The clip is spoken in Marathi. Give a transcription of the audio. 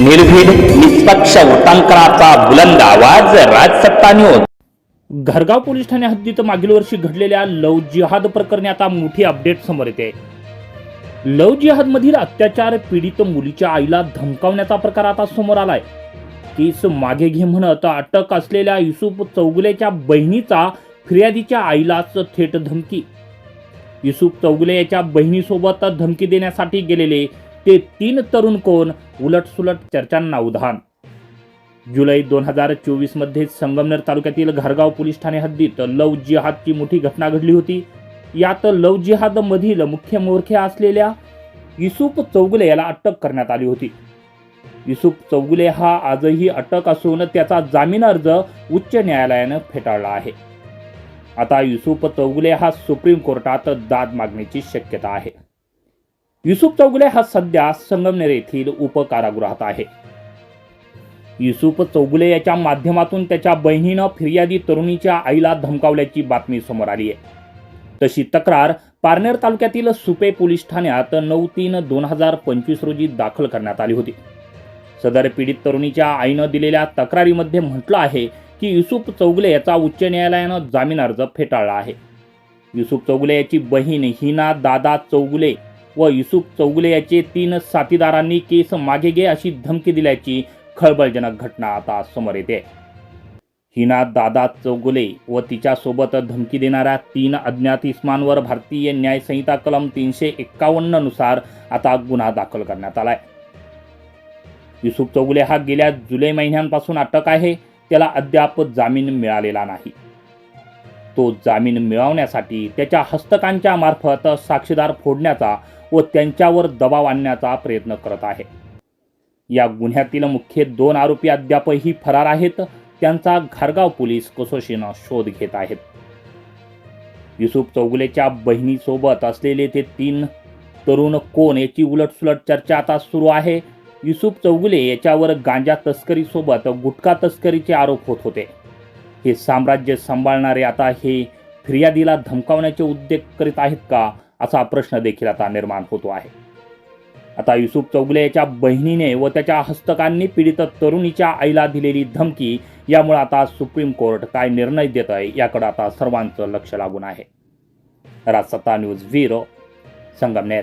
निर्भीड निष्पक्ष वृत्तांकनाचा बुलंद आवाज राजसत्ता न्यूज घरगाव पोलीस ठाणे हद्दीत मागील वर्षी घडलेल्या लव जिहाद प्रकरणी आता मोठी अपडेट समोर येते. लव जिहाद मधील अत्याचार पीडित मुलीच्या आईला धमकावण्याचा प्रकार आता समोर आलाय. केस मागे घे म्हणत अटक असलेल्या युसुफ चौगुलेच्या बहिणीचा फिर्यादीच्या आईलाच थेट धमकी. युसुफ चौगुले याच्या बहिणीसोबत धमकी देण्यासाठी गेलेले ते तीन तरुण कोण? उलटसुलट चर्चांना उधाण. जुलै दोन हजार चोवीसमध्ये संगमनेर तालुक्यातील घरगाव पोलीस ठाणे हद्दीत लव जिहादची मोठी घटना घडली होती. यात लव जिहादमधील मुख्य मोरख्या असलेल्या युसुफ चौगुले याला अटक करण्यात आली होती. युसुफ चौगुले हा आजही अटक असून त्याचा जामीन अर्ज उच्च न्यायालयानं फेटाळला आहे. आता युसुफ चौगुले हा सुप्रीम कोर्टात दाद मागण्याची शक्यता आहे. युसुफ चौगुले हा सध्या संगमनेर येथील उपकारागृहात आहे. युसुफ चौगुले याच्या माध्यमातून त्याच्या बहिणीनं फिर्यादी तरुणीच्या आईला धमकावल्याची बातमी समोर आली आहे. तशी तक्रार पारनेर तालुक्यातील सुपे पोलीस ठाण्यात नऊ तीन दोन हजार पंचवीस रोजी दाखल करण्यात आली होती. सदर पीडित तरुणीच्या आईनं दिलेल्या तक्रारीमध्ये म्हटलं आहे की युसुफ चौगुले याचा उच्च न्यायालयानं जामीन अर्ज फेटाळला आहे. युसुफ चौगुले याची बहीण हिना दादा चौगुले व युसुफ चौगुले याचे तीन साथीदारांनी केस मागे घे अशी धमकी दिल्याची खळबळजनक घटना आता समोर येते. हिना दादा चौगुले व तिच्यासोबत धमकी देणाऱ्या तीन अज्ञात इस्मांवर भारतीय न्यायसंहिता कलम तीनशे एक्कावन्ननुसार आता गुन्हा दाखल करण्यात आलाय. युसुफ चौगुले हा गेल्या जुलै महिन्यांपासून अटक आहे त्याला अद्याप जामीन मिळालेला नाही. तो जामीन मिळवण्यासाठी त्याच्या हस्तकांच्या मार्फत साक्षीदार फोडण्याचा व त्यांच्यावर दबाव आणण्याचा प्रयत्न करत आहे. या गुन्ह्यातील मुख्य दोन आरोपी अद्यापही फरार आहेत. त्यांचा घारगाव पोलीस कसोशीनं शोध घेत आहेत. युसुफ चौगुलेच्या बहिणीसोबत असलेले ते तीन तरुण कोण याची उलटसुलट चर्चा आता सुरू आहे. युसुफ चौगुले याच्यावर गांजा तस्करीसोबत गुटखा तस्करीचे आरोप होत होते. हे साम्राज्य सांभाळणारे आता हे फिर्यादीला धमकावण्याचे उद्योग करीत आहेत का असा प्रश्न देखील आता निर्माण होतो आहे. आता युसुफ चौगुले याच्या बहिणीने व त्याच्या हस्तकांनी पीडित तरुणीच्या आईला दिलेली धमकी यामुळे आता सुप्रीम कोर्ट काय निर्णय देत आहे याकडे आता सर्वांचं लक्ष लागून आहे. राजसत्ता न्यूज व्हिरो संगमनेर.